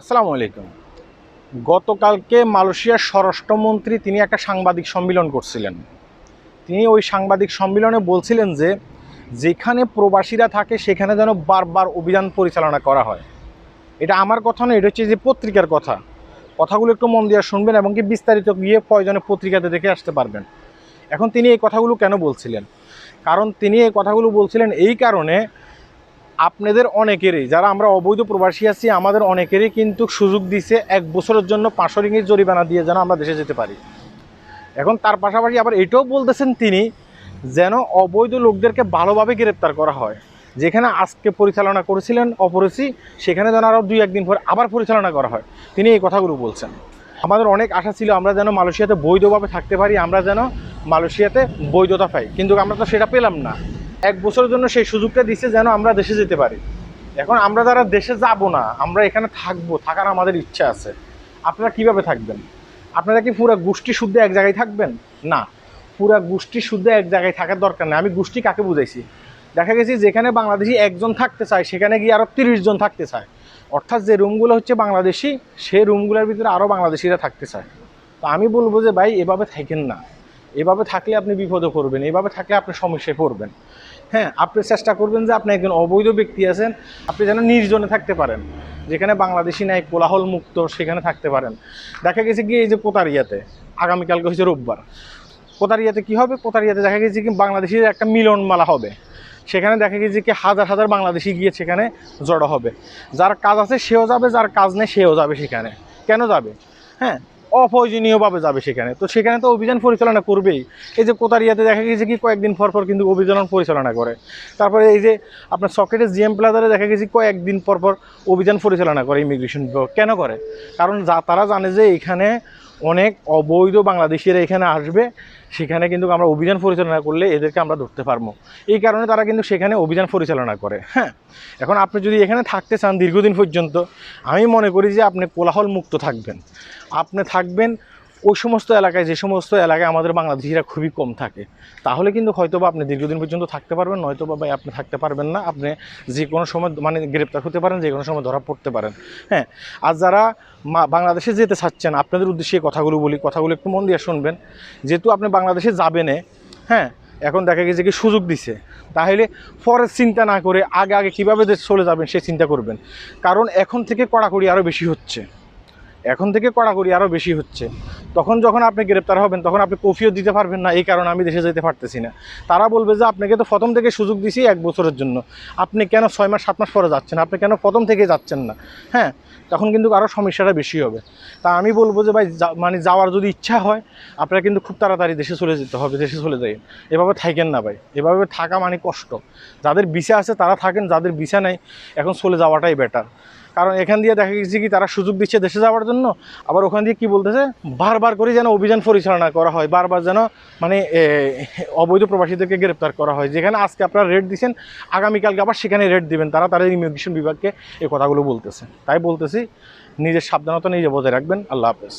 আসসালামু আলাইকুম। গতকালকে মালয়েশিয়ার স্বরাষ্ট্রমন্ত্রী তিনি একটা সাংবাদিক সম্মেলন করছিলেন। তিনি ওই সাংবাদিক সম্মেলনে বলছিলেন যে, যেখানে প্রবাসীরা থাকে সেখানে যেন বারবার অভিযান পরিচালনা করা হয়। এটা আমার কথা নয়, এটা হচ্ছে যে পত্রিকার কথা। কথাগুলো একটু মন দিয়ে শুনবেন এবং কি বিস্তারিত গিয়ে প্রয়োজনে পত্রিকাতে দেখে আসতে পারবেন। এখন তিনি এই কথাগুলো কেন বলছিলেন? কারণ তিনি এই কথাগুলো বলছিলেন এই কারণে আপনাদের অনেকেরই, যারা আমরা অবৈধ প্রবাসী আছি, আমাদের অনেকেরই কিন্তু সুযোগ দিছে এক বছরের জন্য পাঁচশো রিঙ্গিত জরিমানা দিয়ে যেন আমরা দেশে যেতে পারি। এখন তার পাশাপাশি আবার এটাও বলতেছেন তিনি, যেন অবৈধ লোকদেরকে ভালোভাবে গ্রেপ্তার করা হয়। যেখানে আজকে পরিচালনা করেছিলেন অপরেসি, সেখানে যেন আরও দুই, একদিন পর আবার পরিচালনা করা হয়। তিনি এই কথাগুলো বলছেন। আমাদের অনেক আশা ছিল আমরা যেন মালয়েশিয়াতে বৈধভাবে থাকতে পারি, আমরা যেন মালয়েশিয়াতে বৈধতা পাই, কিন্তু আমরা তো সেটা পেলাম না। এক বছরের জন্য সেই সুযোগটা দিচ্ছে যেন আমরা দেশে যেতে পারি। এখন আমরা যারা দেশে যাব না, আমরা এখানে থাকব, থাকার আমাদের ইচ্ছা আছে। আপনারা কীভাবে থাকবেন? আপনারা কি পুরা গোষ্ঠী শুদ্ধ এক জায়গায় থাকবেন? না। পুরা গোষ্ঠী শুদ্ধ এক জায়গায় থাকার দরকার নেই। আমি গোষ্ঠী কাকে বুঝাইছি? দেখা গেছে যেখানে বাংলাদেশি একজন থাকতে চায়, সেখানে গিয়ে আরও তিরিশ জন থাকতে চায়। অর্থাৎ যে রুমগুলো হচ্ছে বাংলাদেশি সেই রুমগুলোর ভিতরে আরও বাংলাদেশিরা থাকতে চায়। তো আমি বলব যে, ভাই, এভাবে থাকেন না। এভাবে থাকলে আপনি বিপদে পড়বেন, এভাবে থাকলে আপনি সমস্যায় পড়বেন। হ্যাঁ আপনি চেষ্টা করবেন যে আপনি একজন অবৈধ ব্যক্তি আছেন, আপনি যেন নির্জনে থাকতে পারেন, যেখানে বাংলাদেশি নাই কোলাহল মুক্ত সেখানে থাকতে পারেন। দেখা গেছে কি এই যে কোতারিয়াতে, আগামীকালকে হয়েছে রোববার, কোতারিয়াতে কি হবে? কোতারিয়াতে দেখা গেছে কি বাংলাদেশির একটা মিলন মালা হবে। সেখানে দেখা গেছে কি হাজার হাজার বাংলাদেশি গিয়ে সেখানে জড়ো হবে। যার কাজ আছে সেও যাবে, যার কাজ নেই সেও যাবে সেখানে। কেন যাবে? হ্যাঁ অপ্রয়োজনীয়ভাবে যাবে সেখানে। তো সেখানে তো অভিযান পরিচালনা করবেই। এই যে কোতারিয়াতে দেখা গেছে কি কয়েকদিন পর পর কিন্তু অভিযান পরিচালনা করে। তারপরে এই যে আপনার সকেটের জিএম প্লাজারে দেখা গেছে কয়েকদিন পর পর অভিযান পরিচালনা করে ইমিগ্রেশন বিভাগ। কেন করে? কারণ যা তারা জানে যে এখানে অনেক অবৈধ বাংলাদেশিরা এখানে আসবে, সেখানে কিন্তু আমরা অভিযান পরিচালনা করলে এদেরকে আমরা ধরতে পারব। এই কারণে তারা কিন্তু সেখানে অভিযান পরিচালনা করে হ্যাঁ? এখন আপনি যদি এখানে থাকতে চান দীর্ঘদিন পর্যন্ত, আমি মনে করি যে আপনি কোলাহল মুক্ত থাকবেন। আপনি থাকবেন ওই সমস্ত এলাকায়, যে সমস্ত এলাকায় আমাদের বাংলাদেশিরা খুবই কম থাকে। তাহলে কিন্তু হয়তো বা আপনি দীর্ঘদিন পর্যন্ত থাকতে পারবেন নয়তো বা আপনি থাকতে পারবেন না। আপনি যে কোনো সময় মানে গ্রেপ্তার হতে পারেন, যে কোনো সময় ধরা পড়তে পারেন। হ্যাঁ আর যারা বাংলাদেশে যেতে চাচ্ছেন, আপনাদের উদ্দেশ্যে কথাগুলো বলি, কথাগুলো একটু মন দিয়ে শুনবেন। যেহেতু আপনি বাংলাদেশে যাবেনে হ্যাঁ এখন দেখা গেছে কি সুযোগ দিছে। তাহলে পরের চিন্তা না করে আগে আগে কীভাবে দেশ চলে যাবেন সে চিন্তা করবেন। কারণ এখন থেকে কড়াকড়ি আরও বেশি হচ্ছে। এখন থেকে কড়াকড়ি আরও বেশি হচ্ছে। তখন যখন আপনি গ্রেপ্তার হবেন, তখন আপনি কফিও দিতে পারবেন না, এই কারণে আমি দেশে যেতে পারতেছি না। তারা বলবে যে আপনাকে তো প্রথম থেকে সুযোগ দিছি এক বছরের জন্য। আপনি কেন ছয় মাস, সাত মাস পরে যাচ্ছেন? আপনি কেন প্রথম থেকে যাচ্ছেন না? হ্যাঁ তখন কিন্তু আরও সমস্যাটা বেশি হবে। তা আমি বলব যে, ভাই মানে যাওয়ার যদি ইচ্ছা হয়, আপনারা কিন্তু খুব তাড়াতাড়ি দেশে চলে যেতে হবে, দেশে চলে যাই এভাবে থাকেন না ভাই। এভাবে থাকা মানে কষ্ট। যাদের ভিসা আছে, তারা থাকেন, যাদের ভিসা নেই, এখন চলে যাওয়াটাই বেটার কারণ এখান দিয়ে দেখা গেছে কি তারা সুযোগ দিচ্ছে দেশে যাওয়ার জন্য। আবার ওখান দিয়ে কি বলতেছে? বারবার করে যেন অভিযান পরিচালনা করা হয়, বারবার যেন মানে অবৈধ প্রবাসীদেরকে গ্রেপ্তার করা হয়। যেখানে আজকে আপনারা রেট দিচ্ছেন আগামীকালকে আবার সেখানে রেট দিবেন। তারা তাদের ইমিগ্রেশন বিভাগকে এই কথাগুলো বলতেছে। তাই বলতেছি, নিজের সাবধানতা নিজে বজায় রাখবেন। আল্লাহ হাফেজ।